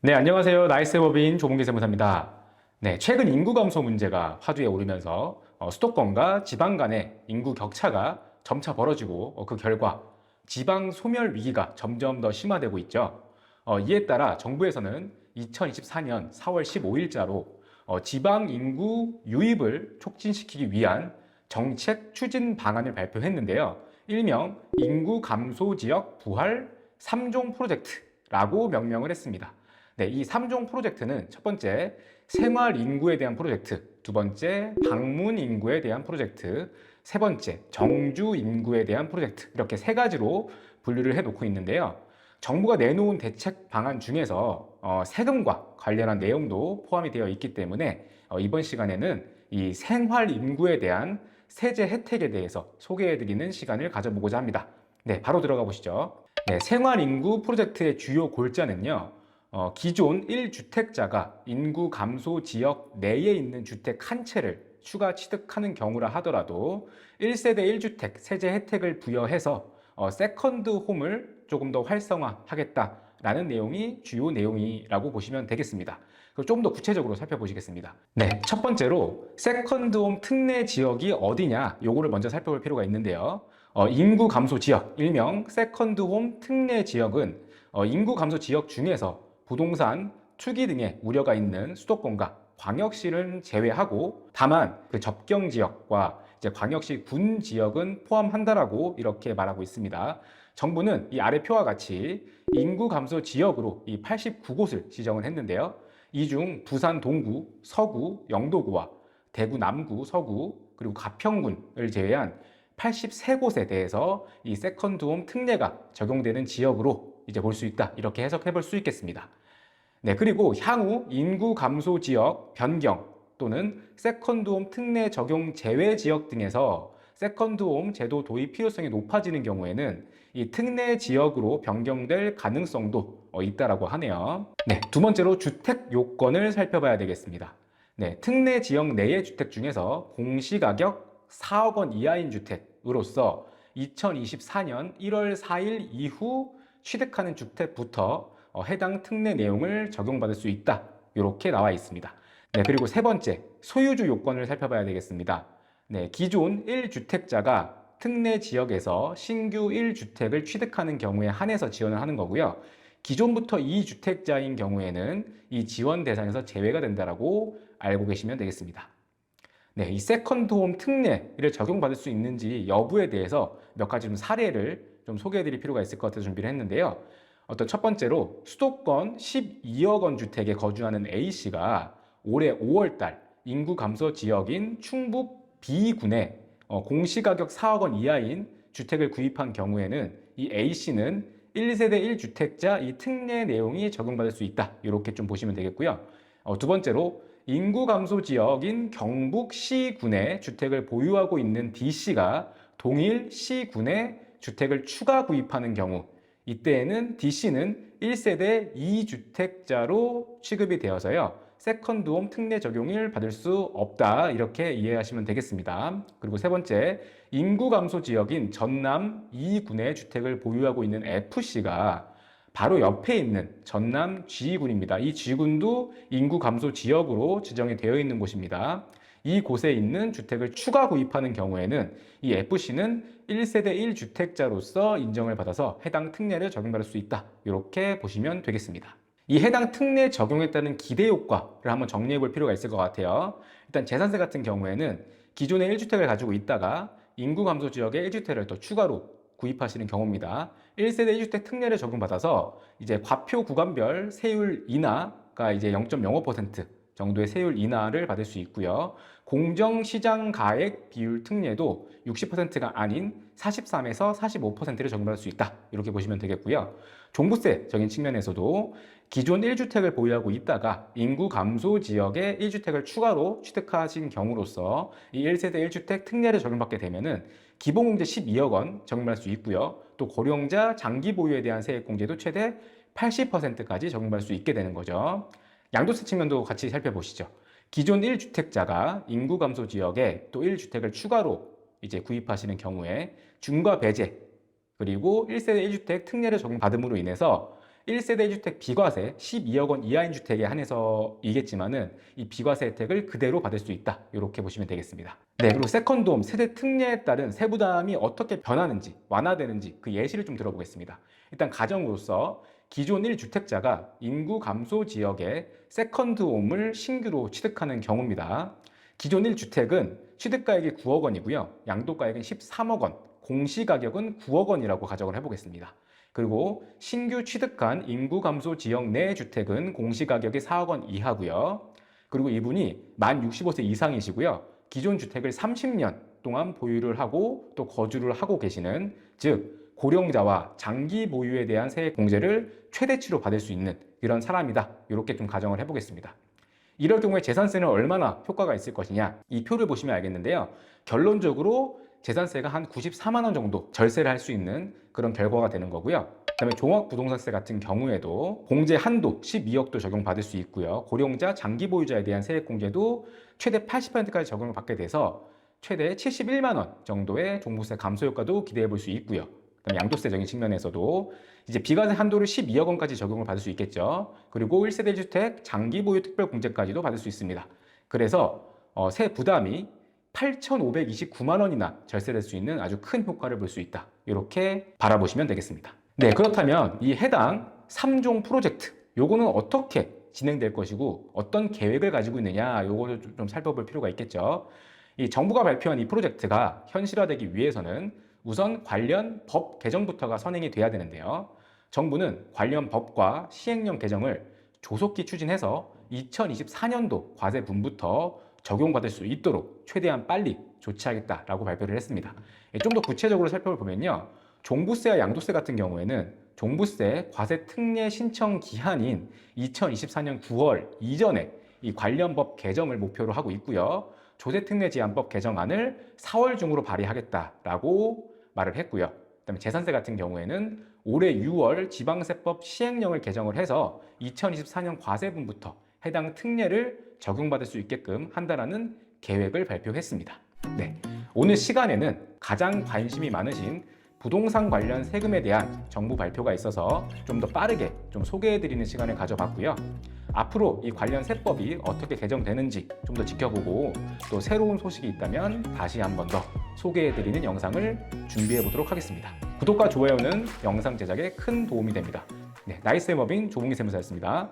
네, 안녕하세요. 나이스 법인 조봉기 세무사입니다. 네, 최근 인구 감소 문제가 화두에 오르면서 어, 수도권과 지방 간의 인구 격차가 점차 벌어지고 어, 그 결과 지방 소멸 위기가 점점 더 심화되고 있죠. 어, 이에 따라 정부에서는 2024년 4월 15일자로 어, 지방 인구 유입을 촉진시키기 위한 정책 추진 방안을 발표했는데요. 일명 인구 감소 지역 부활 3종 프로젝트라고 명명을 했습니다. 네, 이 3종 프로젝트는 첫 번째 생활 인구에 대한 프로젝트, 두 번째 방문 인구에 대한 프로젝트, 세 번째 정주 인구에 대한 프로젝트 이렇게 세 가지로 분류를 해 놓고 있는데요. 정부가 내놓은 대책 방안 중에서 어, 세금과 관련한 내용도 포함이 되어 있기 때문에 어, 이번 시간에는 이 생활 인구에 대한 세제 혜택에 대해서 소개해 드리는 시간을 가져보고자 합니다. 네, 바로 들어가 보시죠. 네, 생활 인구 프로젝트의 주요 골자는요. 어, 기존 1주택자가 인구 감소 지역 내에 있는 주택 한 채를 추가 취득하는 경우라 하더라도 1세대 1주택 세제 혜택을 부여해서 어, 세컨드 홈을 조금 더 활성화하겠다라는 내용이 주요 내용이라고 보시면 되겠습니다. 좀 더 구체적으로 살펴보시겠습니다. 네, 첫 번째로 세컨드 홈 특례 지역이 어디냐 요거를 먼저 살펴볼 필요가 있는데요. 어, 인구 감소 지역, 일명 세컨드 홈 특례 지역은 어, 인구 감소 지역 중에서 부동산 투기 등의 우려가 있는 수도권과 광역시를 제외하고 다만 그 접경 지역과 이제 광역시 군 지역은 포함한다라고 이렇게 말하고 있습니다. 정부는 이 아래 표와 같이 인구 감소 지역으로 이 89곳을 지정을 했는데요. 이 중 부산 동구, 서구, 영도구와 대구 남구, 서구, 그리고 가평군을 제외한 83곳에 대해서 이 세컨드홈 특례가 적용되는 지역으로 이제 볼 수 있다. 이렇게 해석해 볼 수 있겠습니다. 네, 그리고 향후 인구 감소 지역 변경 또는 세컨드홈 특례 적용 제외 지역 등에서 세컨드홈 제도 도입 필요성이 높아지는 경우에는 이 특례 지역으로 변경될 가능성도 어, 있다라고 하네요. 네, 두 번째로 주택 요건을 살펴봐야 되겠습니다. 네, 특례 지역 내의 주택 중에서 공시가격 4억 원 이하인 주택으로서 2024년 1월 4일 이후 취득하는 주택부터 어, 해당 특례 내용을 적용받을 수 있다. 이렇게 나와 있습니다. 네, 그리고 세 번째, 소유주 요건을 살펴봐야 되겠습니다. 네, 기존 1주택자가 특례 지역에서 신규 1주택을 취득하는 경우에 한해서 지원을 하는 거고요. 기존부터 2주택자인 경우에는 이 지원 대상에서 제외가 된다라고 알고 계시면 되겠습니다. 네, 이 세컨드 홈 특례를 적용받을 수 있는지 여부에 대해서 몇 가지 좀 사례를 좀 소개해 드릴 필요가 있을 것 같아서 준비를 했는데요. 어떤 첫 번째로 수도권 12억 원 주택에 거주하는 A씨가 올해 5월 달 인구 감소 지역인 충북 B군에 어, 공시가격 4억 원 이하인 주택을 구입한 경우에는 이 A씨는 1세대 1주택자 이 특례 내용이 적용받을 수 있다. 이렇게 좀 보시면 되겠고요. 어, 두 번째로 인구 감소 지역인 경북 C군에 주택을 보유하고 있는 D씨가 동일 C군에 주택을 추가 구입하는 경우 이때에는 D씨는 1세대 2주택자로 취급이 되어서요. 세컨드홈 특례 적용을 받을 수 없다 이렇게 이해하시면 되겠습니다. 그리고 세 번째 인구 감소 지역인 전남 2군의 주택을 보유하고 있는 FC가 바로 옆에 있는 전남 G군입니다. 이 G군도 인구 감소 지역으로 지정이 되어 있는 곳입니다. 이 곳에 있는 주택을 추가 구입하는 경우에는 이 FC는 1세대 1주택자로서 인정을 받아서 해당 특례를 적용받을 수 있다. 이렇게 보시면 되겠습니다. 이 해당 특례 따른 기대 효과를 한번 정리해 볼 필요가 있을 것 같아요. 일단 재산세 같은 경우에는 기존에 1주택을 가지고 있다가 인구 감소 지역에 1주택을 또 추가로 구입하시는 경우입니다. 1세대 1주택 특례를 적용받아서 이제 과표 구간별 세율 인하가 이제 0.05% 정도의 세율 인하를 받을 수 있고요. 공정시장 가액 비율 특례도 60%가 아닌 43에서 45%를 적용받을 수 있다. 이렇게 보시면 되겠고요. 종부세적인 측면에서도 기존 1주택을 보유하고 있다가 인구 감소 지역에 1주택을 추가로 취득하신 경우로서 이 1세대 1주택 특례를 적용받게 되면은 기본공제 12억 원 적용받을 수 있고요. 또 고령자 장기 보유에 대한 세액공제도 최대 80%까지 적용받을 수 있게 되는 거죠. 양도세 측면도 같이 살펴보시죠. 기존 1주택자가 인구 감소 지역에 또 1주택을 추가로 이제 구입하시는 경우에 중과 배제 그리고 1세대 1주택 특례를 적용받음으로 인해서 1세대 주택 비과세 12억 원 이하인 주택에 한해서이겠지만은 이 비과세 혜택을 그대로 받을 수 있다. 이렇게 보시면 되겠습니다. 네, 그리고 세컨드홈 세대 특례에 따른 세부담이 어떻게 변하는지 완화되는지 그 예시를 좀 들어보겠습니다. 일단 가정으로서 기존 1주택자가 인구 감소 지역에 세컨드홈을 신규로 취득하는 경우입니다. 기존 1주택은 취득가액이 9억 원이고요. 양도가액은 13억 원, 공시가격은 9억 원이라고 가정을 해보겠습니다. 그리고 신규 취득한 인구 감소 지역 내 주택은 공시가격이 4억 원 이하고요. 그리고 이분이 만 65세 이상이시고요. 기존 주택을 30년 동안 보유를 하고 또 거주를 하고 계시는 즉 고령자와 장기 보유에 대한 세액 공제를 최대치로 받을 수 있는 이런 사람이다. 이렇게 좀 가정을 해보겠습니다. 이럴 경우에 재산세는 얼마나 효과가 있을 것이냐 이 표를 보시면 알겠는데요. 결론적으로 재산세가 한 94만 원 정도 절세를 할 수 있는 그런 결과가 되는 거고요. 그다음에 종합부동산세 같은 경우에도 공제 한도 12억도 적용받을 수 있고요. 고령자, 장기 보유자에 대한 세액 공제도 최대 80%까지 적용을 받게 돼서 최대 71만 원 정도의 종부세 감소 효과도 기대해 볼 수 있고요. 그다음에 양도세적인 측면에서도 이제 비과세 한도를 12억 원까지 적용을 받을 수 있겠죠. 그리고 1세대 주택 장기 보유 특별 공제까지도 받을 수 있습니다. 그래서 어, 세 부담이 8,529만 원이나 절세될 수 있는 아주 큰 효과를 볼 수 있다. 이렇게 바라보시면 되겠습니다. 네, 그렇다면 이 해당 3종 프로젝트 요거는 어떻게 진행될 것이고 어떤 계획을 가지고 있느냐 요거를 좀 살펴볼 필요가 있겠죠. 이 정부가 발표한 이 프로젝트가 현실화되기 위해서는 우선 관련 법 개정부터가 선행이 돼야 되는데요. 정부는 관련 법과 시행령 개정을 조속히 추진해서 2024년도 과세분부터 적용받을 수 있도록 최대한 빨리 조치하겠다라고 발표를 했습니다. 예, 좀더 구체적으로 살펴보면요. 종부세와 양도세 같은 경우에는 종부세 과세 특례 신청 기한인 2024년 9월 이전에 이 관련 법 개정을 목표로 하고 있고요. 조세특례 제한법 개정안을 4월 중으로 발의하겠다라고 말을 했고요. 그다음에 재산세 같은 경우에는 올해 6월 지방세법 시행령을 개정을 해서 2024년 과세분부터 해당 특례를 적용받을 수 있게끔 한다라는 계획을 발표했습니다. 네. 오늘 시간에는 가장 관심이 많으신 부동산 관련 세금에 대한 정부 발표가 있어서 좀 더 빠르게 좀 소개해드리는 시간을 가져봤고요. 앞으로 이 관련 세법이 어떻게 개정되는지 좀 더 지켜보고 또 새로운 소식이 있다면 다시 한 번 더 소개해드리는 영상을 준비해 보도록 하겠습니다. 구독과 좋아요는 영상 제작에 큰 도움이 됩니다. 네, 나이스의 법인 조봉기 세무사였습니다.